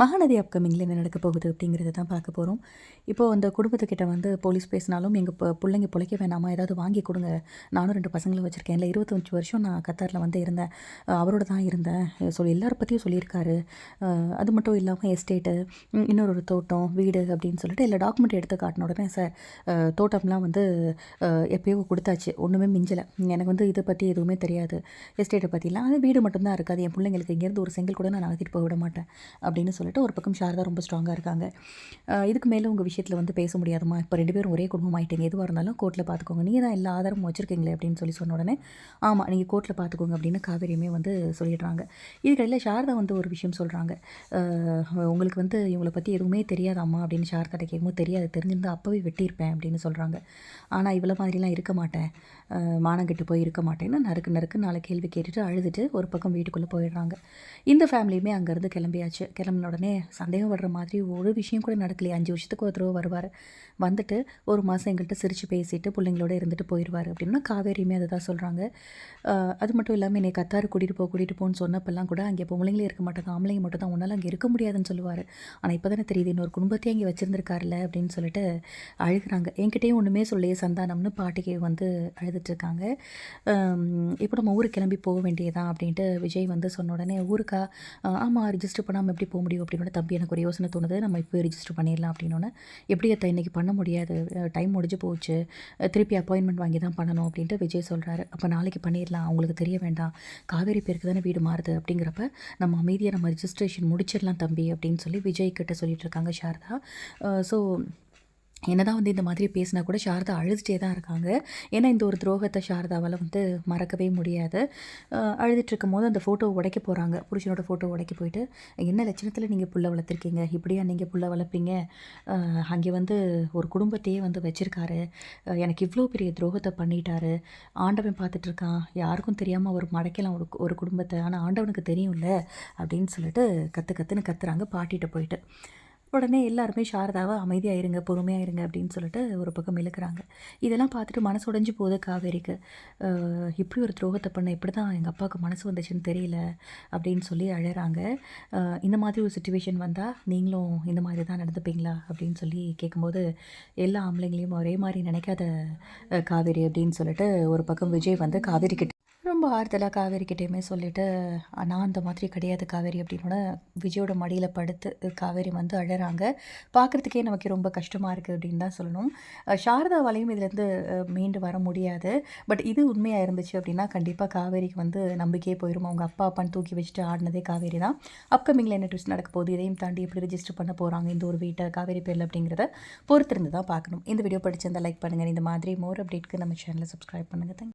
மகாநதி அப்கமிங்கில் என்ன நடக்க போகுது அப்படிங்கிறத தான் பார்க்க போகிறோம் இப்போது அந்த குடும்பத்துக்கிட்ட வந்து போலீஸ் பேசினாலும் எங்கள் இப்போ பிள்ளைங்க பிழைக்க வேணாமா? ஏதாவது வாங்கி கொடுங்க. நானும் ரெண்டு பசங்களை வச்சுருக்கேன். இல்லை இருபத்தஞ்சு வருஷம் நான் கத்தாரில் வந்து இருந்தேன். அவரோட தான் இருந்தேன். சொல்லி எல்லாரை பற்றியும் சொல்லியிருக்காரு. அது மட்டும் இல்லாமல் எஸ்டேட்டு இன்னொரு ஒரு தோட்டம் வீடு அப்படின்னு சொல்லிட்டு எல்லா டாக்குமெண்ட் எடுத்து காட்டின உடனே சார் தோட்டம்லாம் வந்து எப்பயோ கொடுத்தாச்சு. ஒன்றுமே மிஞ்சலை. எனக்கு வந்து இதை பற்றி எதுவுமே தெரியாது. எஸ்டேட்டை பற்றிலாம் அது வீடு மட்டும்தான் இருக்காது என் பிள்ளைங்களுக்கு இங்கேருந்து ஒரு செங்கல் கூட நான் நகர்த்திட்டு போக விட மாட்டேன். அப்படின்னு சொல்லிட்டு ஒரு பக்கம் சாரதா ரொம்ப ஸ்ட்ராங்காக இருக்காங்க. இதுக்கு மேலே உங்கள் விஷயத்தில் வந்து பேச முடியாதுமா இப்போ ரெண்டு பேரும் ஒரே குடும்பம் ஆகிட்டீங்க எதுவாக இருந்தாலும் கோர்ட்டில் பார்த்துக்கோங்க நீங்கள் தான் எல்லா ஆதாரமும் வச்சுருக்கீங்களே அப்படின்னு சொல்லி சொன்ன உடனே ஆமாம் நீங்கள் கோர்ட்டில் பார்த்துக்கோங்க அப்படின்னு காவேரியுமே வந்து சொல்லிடுறாங்க. இதுக்கடையில் சாரதா வந்து ஒரு விஷயம் சொல்கிறாங்க உங்களுக்கு வந்து இவங்களை பற்றி எதுவுமே தெரியாதாம்மா அப்படின்னு சாரதாட்ட கேட்கும்போது தெரியாது. தெரிஞ்சிருந்தால் அப்போவே வெட்டியிருப்பேன் அப்படின்னு சொல்கிறாங்க ஆனால் இவ்வளோ மாதிரிலாம் இருக்க மாட்டேன். அஹ் மானம் கெட்டு போய் இருக்க மாட்டேன்னு நறுக்கு நறுக்கு நாலு கேள்வி கேட்டுட்டு அழுதுட்டு ஒரு பக்கம் வீட்டுக்குள்ளே போயிடுறாங்க. இந்த ஃபேமிலியுமே அங்கேருந்து கிளம்பியாச்சு. கிளம்பினோட உடனே சந்தேகப்படுற மாதிரி ஒரு விஷயம் கூட நடக்கலையே. அஞ்சு வருஷத்துக்கு ஒரு தடவை வருவார். வந்துட்டு ஒரு மாதம் எங்கள்கிட்ட சிரித்து பேசிட்டு பிள்ளைங்களோட இருந்துட்டு போயிடுவார் அப்படின்னா காவேரியுமே அதை தான் சொல்கிறாங்க அது மட்டும் இல்லாமல் என்னை கத்தார் கூட்டிகிட்டு போ கூட்டிகிட்டு போன்னு சொன்னப்பெல்லாம் கூட அங்கே பொம்பளைங்களே இருக்க மாட்டாங்க ஆம்பளைங்க மட்டும் தான் உன்னால் அங்கே இருக்க முடியாதுன்னு சொல்லுவார். ஆனால் இப்போ தானே தெரியுது இன்னொரு குடும்பத்தையும் அங்கே வச்சுருந்துருக்காருல்ல அப்படின்னு சொல்லிட்டு அழுகுறாங்க. என்கிட்டயும் ஒன்றுமே சொல்லியே சந்தானம்னு பாட்டிக்கு வந்து அழுதுட்ருக்காங்க இப்போ நம்ம ஊருக்கு கிளம்பி போக வேண்டியதான் அப்படின்ட்டு விஜய் வந்து சொன்ன உடனே ஊருக்கா? ஆமாம் ரிஜிஸ்டர் பண்ணாமல் எப்படி போக முடியும்? அப்படின்னு தம்பி எனக்கு ஒரு யோசனை தோணுது. நம்ம இப்போ ரிஜிஸ்டர் பண்ணிடலாம் அப்படின்னோடனே எப்படி அத்தை இன்னைக்கு பண்ண முடியாது? டைம் முடிஞ்சு போச்சு. திருப்பி அப்பாயின்மெண்ட் வாங்கி தான் பண்ணணும் அப்படின்ட்டு விஜய் சொல்கிறாரு அப்போ நாளைக்கு பண்ணிடலாம். அவங்களுக்கு தெரிய வேண்டாம். காவேரி பேருக்கு தானே வீடு மாறுது அப்படிங்கிறப்ப நம்ம அமைதியாக நம்ம ரிஜிஸ்ட்ரேஷன் முடிச்சிடலாம் தம்பி அப்படின்னு சொல்லி விஜய் கிட்ட சொல்லிட்டு இருக்காங்க சாரதா. ஸோ என்னதான் வந்து இந்த மாதிரி பேசினா கூட சாரதா அழுதுகிட்டே தான் இருக்காங்க. ஏன்னா இந்த ஒரு துரோகத்தை சாரதாவால் வந்து மறக்கவே முடியாது. அஹ் அழுதுட்டு போது அந்த ஃபோட்டோ உடைக்க போகிறாங்க புருஷனோட ஃபோட்டோ உடைக்க போயிட்டு என்ன லட்சணத்தில் நீங்கள் புள்ள வளர்த்துருக்கீங்க? இப்படியா நீங்கள் புள்ள வளர்ப்பீங்க? அங்கே வந்து ஒரு குடும்பத்தையே வந்து வச்சுருக்காரு. எனக்கு இவ்வளோ பெரிய துரோகத்தை பண்ணிட்டாரு. ஆண்டவன் பார்த்துட்டு இருக்கான். யாருக்கும் தெரியாமல் அவர் மடக்கலாம் ஒரு ஒரு குடும்பத்தை ஆனால் ஆண்டவனுக்கு தெரியும்ல? அப்படின்னு சொல்லிட்டு கற்று கற்றுன்னு கத்துறாங்க பாட்டிகிட்ட போயிட்டு. உடனே எல்லாருமே சாரதாவை அமைதியாக இருங்க பொறுமையாக இருங்க அப்படின்னு சொல்லிட்டு ஒரு பக்கம் இழுக்கிறாங்க இதெல்லாம் பார்த்துட்டு மனசு உடைஞ்சு போகுது காவேரிக்கு. இப்படி ஒரு துரோகத்தை பண்ண இப்படி தான் எங்கள் அப்பாவுக்கு மனசு வந்துச்சுன்னு தெரியல அப்படின்னு சொல்லி அழகிறாங்க இந்த மாதிரி ஒரு சுச்சுவேஷன் வந்தால் நீங்களும் இந்த மாதிரி தான் நடந்துப்பீங்களா? அப்படின்னு சொல்லி கேட்கும்போது எல்லா ஆம்பளைங்களையும் ஒரே மாதிரி நினைக்காத காவேரி அப்படின்னு சொல்லிட்டு ஒரு பக்கம் விஜய் வந்து காவேரி கிட்ட ரொம்ப ஆறுதலாக காவேரி கிட்டேயுமே சொல்லிட்டு நான் அந்த மாதிரி கிடையாது காவேரி அப்படின்னோட விஜயோட மடியில் படுத்து காவேரி வந்து அழகிறாங்க பார்க்குறதுக்கே நமக்கு ரொம்ப கஷ்டமாக இருக்குது அப்படின்னு தான் சொல்லணும். சாரதாவாலையும் இதுலேருந்து மீண்டு வர முடியாது. பட் இது உண்மையாக இருந்துச்சு அப்படின்னா கண்டிப்பாக காவேரிக்கு வந்து நம்பிக்கையே போயிடும் அவங்க அப்பா அப்பான்னு தூக்கி வச்சுட்டு ஆடினதே காவேரி தான். அப்கமிங்கில் என்ன ட்விஸ்ட் நடக்க போகுது? இதையும் தாண்டி எப்படி ரிஜிஸ்டர் பண்ண போகிறாங்க இந்த ஒரு வீட்டை காவேரி பேரில் அப்படிங்கிறத பொறுத்திருந்து தான் பார்க்கணும். இந்த வீடியோ படிச்சிருந்தா லைக் பண்ணுங்கள் இந்த மாதிரி மோர் அப்டேட்க்கு நம்ம சேனலை சப்ஸ்கிரைப் பண்ணுங்கள் தேங்க்